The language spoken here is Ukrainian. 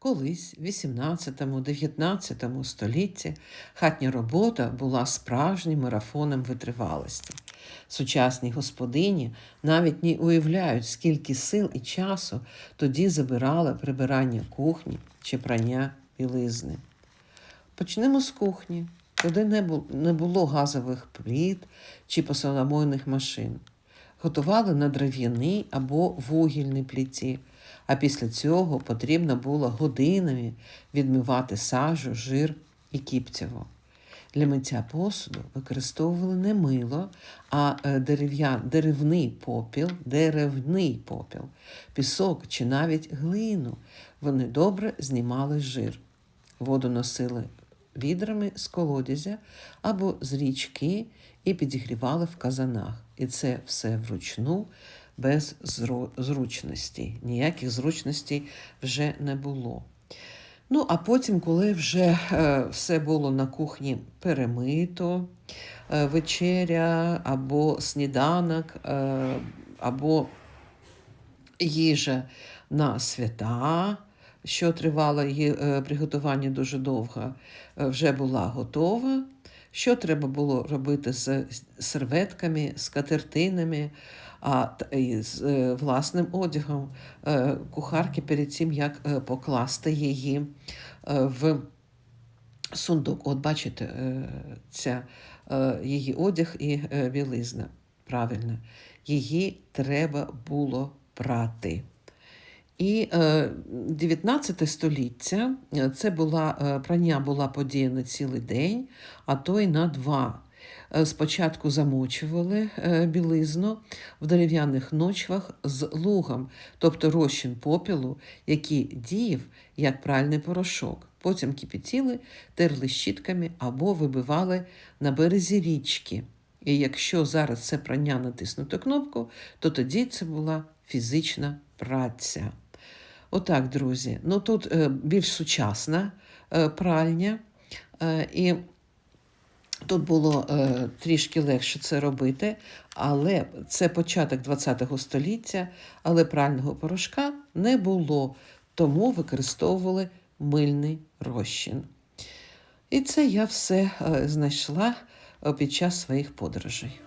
Колись, в 18-19 столітті, хатня робота була справжнім марафоном витривалості. Сучасні господині навіть не уявляють, скільки сил і часу тоді забирало прибирання кухні чи прання білизни. Почнемо з кухні. Туди не було газових пліт чи посудомойних машин. Готували на дерев'яній або вугільній пліті, а після цього потрібно було годинами відмивати сажу, жир і кіптєво. Для миття посуду використовували не мило, а е, деревний попіл, деревний попіл, пісок чи навіть глину. Вони добре знімали жир. Воду носили відрами з колодязя або з річки і підігрівали в казанах. І це все вручну, без зру- зручностей. Ніяких зручностей вже не було. Ну, а потім, коли вже е, все було на кухні перемито, е, вечеря або сніданок, е, або їжа на свята, що тривало її приготування дуже довго, вже була готова. Що треба було робити з серветками, з катертинами, а з е, власним одягом е, кухарки перед тим, як е, покласти її в сундук. От бачите, ця її одяг і білизна. Правильно, її треба було прати. І е, 19 століття е, це була е, прання була подія на цілий день, а то й на два. Е, Спочатку замочували е, білизну в дерев'яних ночвах з лугом, тобто розчин попілу, який діяв як пральний порошок. Потім кипятіли, терли щітками або вибивали на березі річки. І якщо зараз це прання натиснути кнопку, то тоді це була фізична праця. Отак, друзі. Ну тут е, більш сучасна е, пральня, е, і тут було трішки легше це робити, але це початок ХХ століття, але прального порошка не було, тому використовували мильний розчин. І це я все знайшла під час своїх подорожей.